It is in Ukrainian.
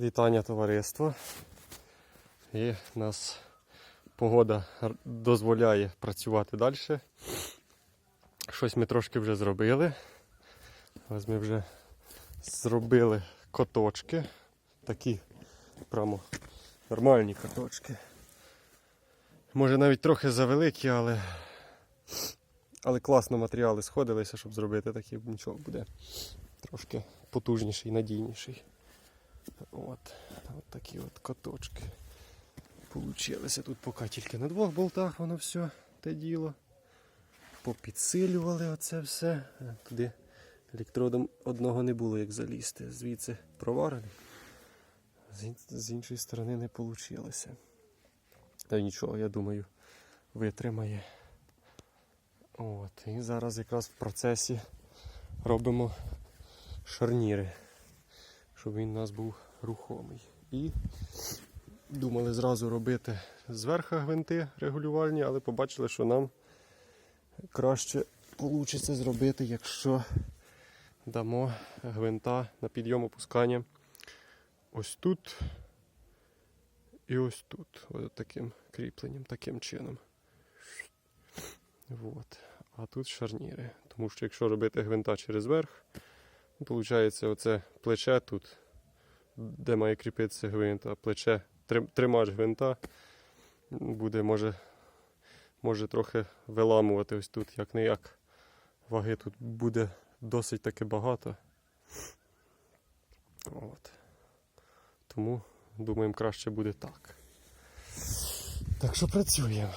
Вітання товариство. І нас погода дозволяє працювати далі. Щось ми трошки вже зробили. Ось ми вже зробили коточки. Такі прямо нормальні коточки. Може навіть трохи завеликі, але, але класно матеріали сходилися, щоб зробити такий нічого буде трошки потужніший, надійніший. От, от такі от каточки. Получилися тут поки тільки на двох болтах воно все те діло. Попідсилювали оце все. Туди електродом одного не було як залізти. Звідси ін- з іншої сторони не вийшло. Та нічого, я думаю, витримає. От, і зараз якраз в процесі робимо шарніри щоб він у нас був рухомий. І думали зразу робити зверху гвинти регулювальні, але побачили, що нам краще вийде зробити, якщо дамо гвинта на підйом опускання ось тут і ось тут. Ось таким кріпленням, таким чином. Вот. А тут шарніри. Тому що якщо робити гвинта через верх, Получається, оце плече тут, де має кріпитися гвинт, а плече, тримач гвинта буде, може, може трохи виламувати ось тут, як не як. Ваги тут буде досить таки багато. От. Тому думаємо, краще буде так. Так що працюємо.